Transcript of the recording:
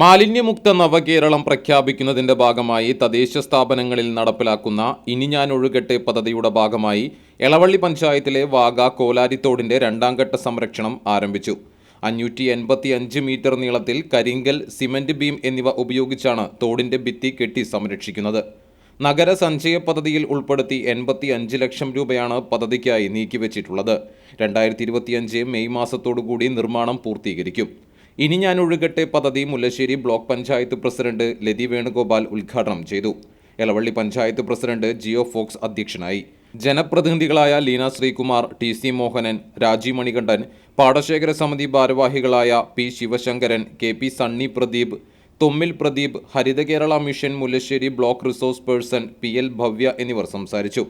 മാലിന്യമുക്ത നവകേരളം പ്രഖ്യാപിക്കുന്നതിന്റെ ഭാഗമായി തദ്ദേശ സ്ഥാപനങ്ങളിൽ നടപ്പിലാക്കുന്ന ഇനി ഞാൻ ഒഴുകട്ടെ പദ്ധതിയുടെ ഭാഗമായി എളവള്ളി പഞ്ചായത്തിലെ വാഗ കോലാരിത്തോടിന്റെ രണ്ടാം ഘട്ട സംരക്ഷണം ആരംഭിച്ചു. അഞ്ഞൂറ്റി എൺപത്തി അഞ്ച് മീറ്റർ നീളത്തിൽ കരിങ്കൽ സിമന്റ് ബീം എന്നിവ ഉപയോഗിച്ചാണ് തോടിന്റെ ഭിത്തി കെട്ടി സംരക്ഷിക്കുന്നത്. നഗര സഞ്ചയ പദ്ധതിയിൽ ഉൾപ്പെടുത്തി എൺപത്തി അഞ്ച് ലക്ഷം രൂപയാണ് പദ്ധതിക്കായി നീക്കിവച്ചിട്ടുള്ളത്. രണ്ടായിരത്തി ഇരുപത്തിയഞ്ച് മെയ് മാസത്തോടുകൂടി നിർമ്മാണം പൂർത്തീകരിക്കും. ഇനി ഞാൻ ഒഴുകട്ടെ പദ്ധതി മുല്ലശ്ശേരി ബ്ലോക്ക് പഞ്ചായത്ത് പ്രസിഡന്റ് ലതി വേണുഗോപാൽ ഉദ്ഘാടനം ചെയ്തു. Elavally panchayat president Geo Fox അധ്യക്ഷനായി. ജനപ്രതിനിധികളായ ലീന ശ്രീകുമാർ ടി സി മോഹനൻ രാജീവ് മണികണ്ഠൻ പാടശേഖര സമിതി ഭാരവാഹികളായ P Sivasankaran K P Sunny Pradeep Thommil Pradeep Haritha Kerala mission Mullassery block resource person P L Bhavya എന്നിവർ സംസാരിച്ചു.